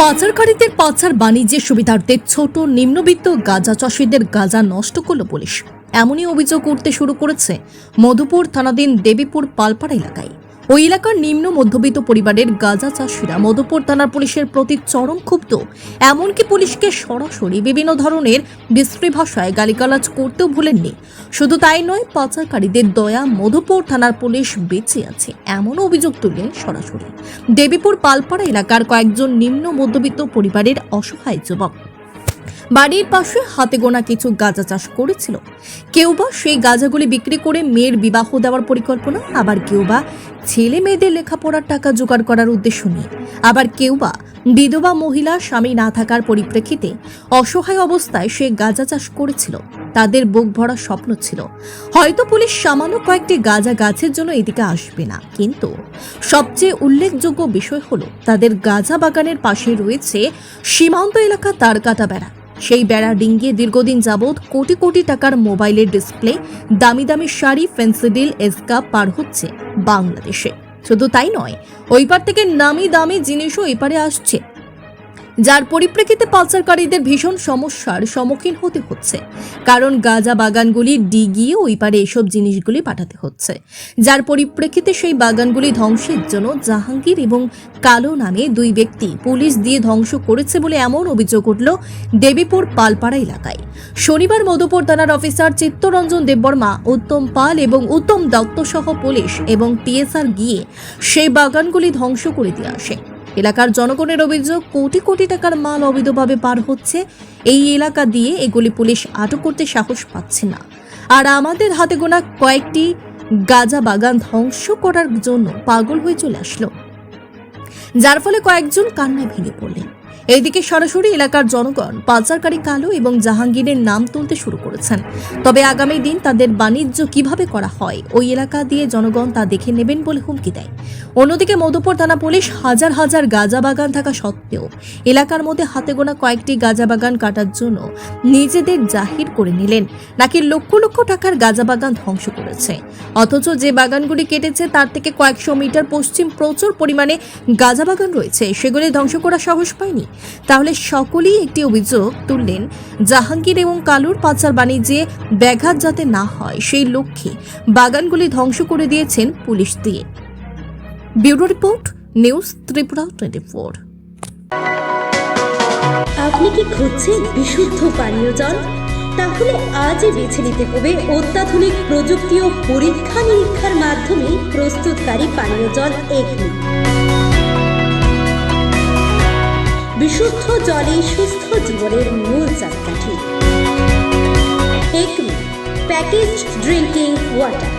পাচারকারীদের পাচার বাণিজ্যের সুবিধার্থে ছোট নিম্নবিত্ত গাঁজা চাষিদের গাঁজা নষ্ট করল পুলিশ। এমনই অভিযোগ উঠতে শুরু করেছে মধুপুর থানাধীন দেবীপুর পালপাড়া এলাকায়। ওই এলাকার নিম্ন মধ্যবিত্ত পরিবারের গাঁজা চাষিরা মধুপুর থানার পুলিশের প্রতি চরম ক্ষুব্ধ। এমনকি পুলিশকে সরাসরি বিভিন্ন ধরনের বিশ্রী ভাষায় গালিগালাজ করতেও ভুলেননি। শুধু তাই নয়, পাচারকারীদের দয়া মধুপুর থানার পুলিশ বেঁচে আছে এমন অভিযোগ তুললেন সরাসরি। দেবীপুর পালপাড়া এলাকার কয়েকজন নিম্ন মধ্যবিত্ত পরিবারের অসহায় যুবক। বাড়ির পাশে হাতে গোনা কিছু গাঁজা চাষ করেছিল। কেউ বা সেই গাঁজাগুলি বিক্রি করে মেয়ের বিবাহ দেওয়ার পরিকল্পনা, আবার কেউ বা ছেলে মেয়েদের লেখাপড়ার টাকা জোগাড় করার উদ্দেশ্য নিয়ে। আবার কেউ বা বিধবা মহিলা স্বামী না থাকার পরিপ্রেক্ষিতে অসহায় অবস্থায় সে গাঁজা চাষ করেছিল। তাদের বুক ভরা স্বপ্ন ছিল, হয়তো পুলিশ সামান্য কয়েকটি গাঁজা গাছের জন্য এদিকে আসবে না। কিন্তু সবচেয়ে উল্লেখযোগ্য বিষয় হলো, তাদের গাঁজা বাগানের পাশে রয়েছে সীমান্ত এলাকা তার কাটা বেড়া সেই বেড়া ডিঙ্গিয়ে দীর্ঘদিন যাবৎ কোটি কোটি টাকার মোবাইলের ডিসপ্লে, দামি দামি শাড়ি ফেন্সিডিল এসকা পার হচ্ছে বাংলাদেশে। শুধু তাই নয়, ওইপার থেকে নামি দামি জিনিসও এপারে আসছে। যার পরিপ্রেক্ষিতে পাচারকারীদের ভীষণ সমস্যার সম্মুখীন হতে হচ্ছে। কারণ গাঁজা বাগানগুলি ডিগিয়ে ওই পারে এসব জিনিসগুলি পাঠাতে হচ্ছে। যার পরিপ্রেক্ষিতে সেই বাগানগুলি ধ্বংসের জন্য জাহাঙ্গীর এবং কালো নামে দুই ব্যক্তি পুলিশ দিয়ে ধ্বংস করেছে বলে এমন অভিযোগ উঠল দেবীপুর পালপাড়া এলাকায়। শনিবার মধুপুর থানার অফিসার চিত্তরঞ্জন দেববর্মা, উত্তম পাল এবং উত্তম দত্ত সহ পুলিশ এবং টিএসআর গিয়ে সেই বাগানগুলি ধ্বংস করে দিয়ে আসে। এলাকার জনগণের অভিযোগ, কোটি কোটি টাকার মাল অবৈধভাবে পার হচ্ছে। এই এলাকা দিয়ে এগুলি পুলিশ আটক করতে সাহস পাচ্ছে না। আর আমাদের হাতে গোনা কয়েকটি গাজা বাগান ধ্বংস করার জন্য পাগল হয়ে চলে আসলো। যার ফলে কয়েকজন কান্নায় ভেঙে পড়লেন। এইদিকে সরাসরি এলাকার জনগণ পাচারকারী কালো এবং জাহাঙ্গীরের নাম তুলতে শুরু করেছেন। তবে আগামী দিন তাদের বাণিজ্য কীভাবে করা হয়, ওই এলাকা দিয়ে জনগণ তা দেখে নেবেন বলে হুমকি দেয়। অন্যদিকে মধুপুর থানা পুলিশ হাজার হাজার গাঁজা বাগান থাকা সত্ত্বেও এলাকার মধ্যে হাতে গোনা কয়েকটি গাঁজা বাগান কাটার জন্য নিজেদের জাহির করে নিলেন। নাকি লক্ষ লক্ষ টাকার গাঁজা বাগান ধ্বংস করেছে। অথচ যে বাগানগুলি কেটেছে তার থেকে কয়েকশো মিটার পশ্চিম প্রচুর পরিমাণে গাঁজা বাগান রয়েছে। সেগুলি ধ্বংস করা সাহস পায়নি। তাহলে সকলেই একটি অভিযোগ তুললেন, জাহাঙ্গীর এবং কালুর পাচার বাণিজ্যে ব্যাঘাত যাতে না হয়, সেই লক্ষ্যে বাগানগুলি ধ্বংস করে দিয়েছেন পুলিশ দিয়ে। Bureau report, news Tripura twenty four. আপনি কি খুঁজছেন বিশুদ্ধ পানীয় জল? তাহলে আজই বেছে নিতে হবে অত্যাধুনিক প্রযুক্তি ও পরীক্ষা নিরীক্ষার মাধ্যমে প্রস্তুতকারী পানীয় জল এগনি। বিশুদ্ধ জলে সুস্থ জীবনের মূল একমি প্যাকেজ ড্রিঙ্কিং ওয়াটার